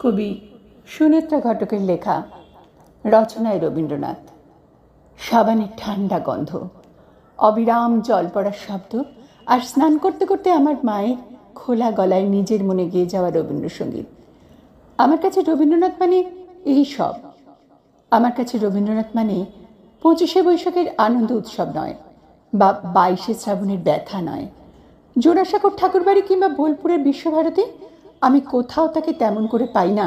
কবি সুনেত্রা ঘটকের লেখা রচনায় রবীন্দ্রনাথ। সাবানের ঠান্ডা গন্ধ, অবিরাম জল পড়ার শব্দ আর স্নান করতে করতে আমার মায়ের খোলা গলায় নিজের মনে গিয়ে যাওয়া রবীন্দ্রসঙ্গীত। আমার কাছে রবীন্দ্রনাথ মানে এই সব। আমার কাছে রবীন্দ্রনাথ মানে পঁচিশে বৈশাখের আনন্দ উৎসব নয় বা বাইশে শ্রাবণের ব্যথা নয়। জোড়াসাঁকর ঠাকুরবাড়ি কিংবা বোলপুরের বিশ্বভারতী আমি কোথাও তাকে তেমন করে পাই না,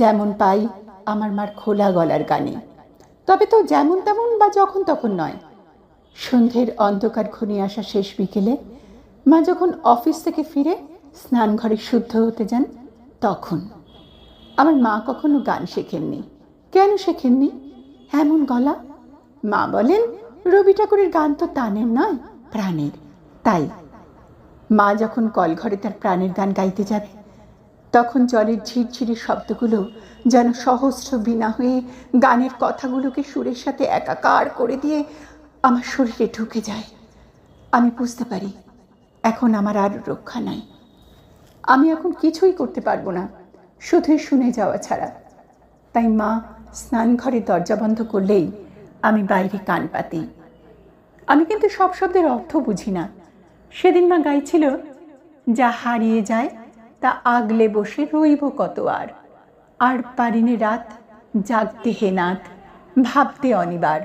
যেমন পাই আমার মার খোলা গলার গানে তবে তো যেমন তেমন বা যখন তখন নয়। সন্ধ্যের অন্ধকার ঘনিয়ে আসা শেষ বিকেলে মা যখন অফিস থেকে ফিরে স্নান ঘরে শুদ্ধ হতে যান, তখন আমার মা কখনো গান শেখেননি। কেন শেখেননি? এমন গলা? মা বলেন, রবি ঠাকুরের গান তো তানের নয়, প্রাণের। তাই মা যখন কলঘরে তার প্রাণের গান গাইতে যাবে তখন জলের ঝিরঝিরি শব্দগুলো যেন সহস্র বিনা হয়ে গানের কথাগুলোকে সুরের সাথে একাকার করে দিয়ে আমার শরীরে ঢুকে যায়। আমি বুঝতে পারি, এখন আমার আর রক্ষা নাই। আমি এখন কিছুই করতে পারব না শুধুই শুনে যাওয়া ছাড়া। তাই মা স্নান ঘরে দরজা বন্ধ করলেই আমি বাইরে কান পাতি। আমি কিন্তু সব শব্দের অর্থ বুঝি না। সেদিন মা গাইছিল, যা হারিয়ে যায় তা আগলে বসে রইব কত আর। আর পারিনে রাত, জাগতে হে নাথ ভাবতে অনিবার।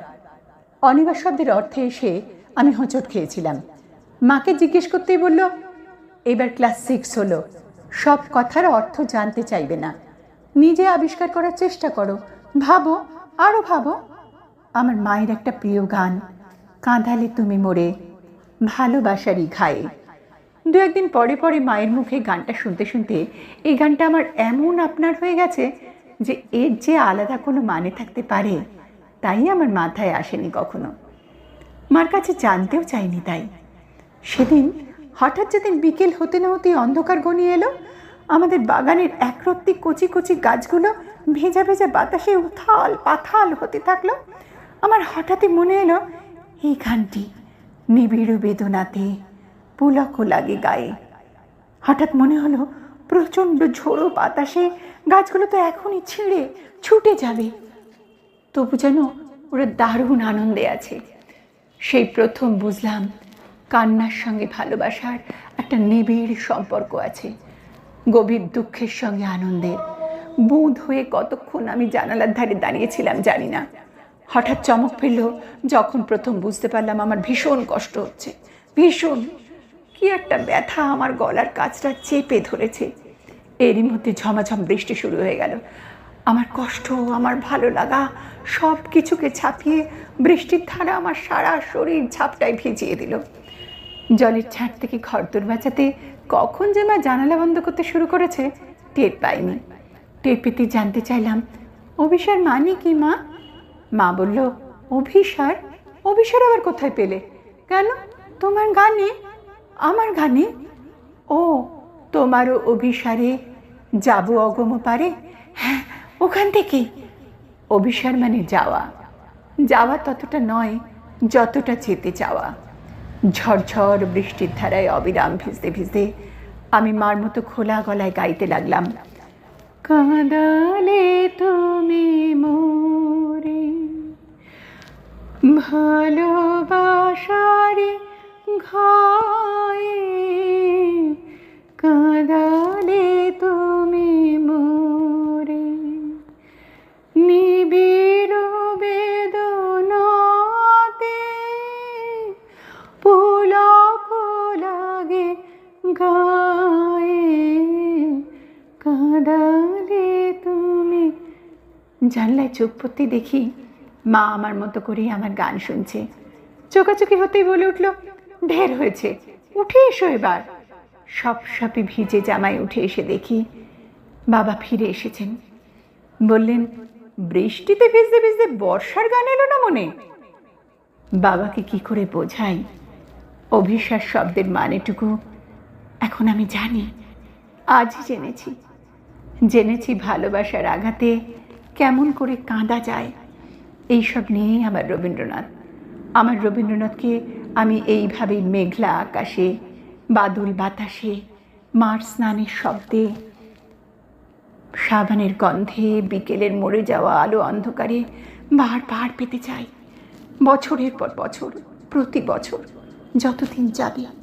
অনিবার শব্দের অর্থে এসে আমি হোঁচট খেয়েছিলাম। মাকে জিজ্ঞেস করতেই বলল, এবার ক্লাস সিক্স হলো, সব কথার অর্থ জানতে চাইবে না। নিজে আবিষ্কার করার চেষ্টা করো। ভাবো আরও ভাবো। আমার মায়ের একটা প্রিয় গান, কাঁদালে তুমি মোরে, ভালোবাসারই ঘায়ে। দু একদিন পরে পরে মায়ের মুখে গানটা শুনতে শুনতে এই গানটা আমার এমন আপনার হয়ে গেছে যে এর যে আলাদা কোনো মানে থাকতে পারে, তাই আমার মাথায় আসেনি কখনো। মার কাছে জানতেও চাইনি তাই। সেদিন হঠাৎ যেদিন বিকেল হতে না হতে অন্ধকার ঘনিয়ে এলো, আমাদের বাগানের একরত্তি কচি কচি গাছগুলো ভেজা ভেজা বাতাসে উথাল পাথাল হতে থাকল। আমার হঠাৎই মনে এলো, এই গানটি নিবিড় বেদনাতে পুলক লাগে গায়ে। হঠাৎ মনে হলো, প্রচণ্ড ঝোড়ো বাতাসে গাছগুলো তো এখনই ছিঁড়ে ছুটে যাবে। তবু যেন ওরা দারুণ আনন্দে আছে। সেই প্রথম বুঝলাম, কান্নার সঙ্গে ভালোবাসার একটা নিবিড় সম্পর্ক আছে, গভীর দুঃখের সঙ্গে আনন্দের। বুধ হয়ে কতক্ষণ আমি জানালার ধারে দাঁড়িয়েছিলাম জানি না। হঠাৎ চমক ফেলল যখন প্রথম বুঝতে পারলাম আমার ভীষণ কষ্ট হচ্ছে, ভীষণ। কি একটা ব্যথা আমার গলার কাছটা চেপে ধরেছে। এরই মধ্যে ঝমাঝম বৃষ্টি শুরু হয়ে গেল। আমার কষ্ট, আমার ভালো লাগা সব কিছুকে ছাপিয়ে বৃষ্টির ধারা আমার সারা শরীর ঝাপটায় ভিজিয়ে দিল। জলের ছাঁট থেকে ঘরদোর বাঁচাতে কখন যে মা জানালা বন্ধ করতে শুরু করেছে, টের পাইনি। টের পেতে জানতে চাইলাম, অভিসার মানে কি মা? মা বলল, অভিসার? অভিসার আবার কোথায় পেলে? কেন? তোমার গানে আমার গানে? ও তোমারও অভিসারে যাব অগম পারে? হ্যাঁ ওখান থেকে। অভিসার মানে যাওয়া। যাওয়া ততটা নয়, যতটা যেতে চাওয়া। ঝরঝর বৃষ্টির ধারায় অবিরাম ভিজতে ভিজতে আমি মার মতো খোলা গলায় গাইতে লাগলাম। কাঁদালে তুমি মোরে, ভালোবাসারে ঘায়ে কাঁদালে তুমি? জানলায় চোখ পড়তে দেখি মা আমার মতো করেই আমার গান শুনছে। চোখাচোখি হতেই বলে উঠল, ঢের হয়েছে, উঠে এসো এবার। সব সপে ভিজে জামায় উঠে এসে দেখি বাবা ফিরে এসেছেন। বললেন, বৃষ্টিতে ভিজতে ভিজতে বর্ষার গান এলো না মনে? বাবাকে কি করে বোঝাই? অভিশ্বাস শব্দের মানেটুকু এখন আমি জানি, আজই জেনেছি। জেনেছি ভালোবাসার আঘাতে। কেমন করে কাঁদা যায়। এইসব নিয়েই আমার রবীন্দ্রনাথ। আমার রবীন্দ্রনাথকে আমি এইভাবেই মেঘলা আকাশে, বাদল বাতাসে, মার স্নানের শব্দে, সাবানের গন্ধে, বিকেলের মরে যাওয়া আলো অন্ধকারে বারবার পেতে চাই। বছরের পর বছর, প্রতি বছর যতদিন যাবে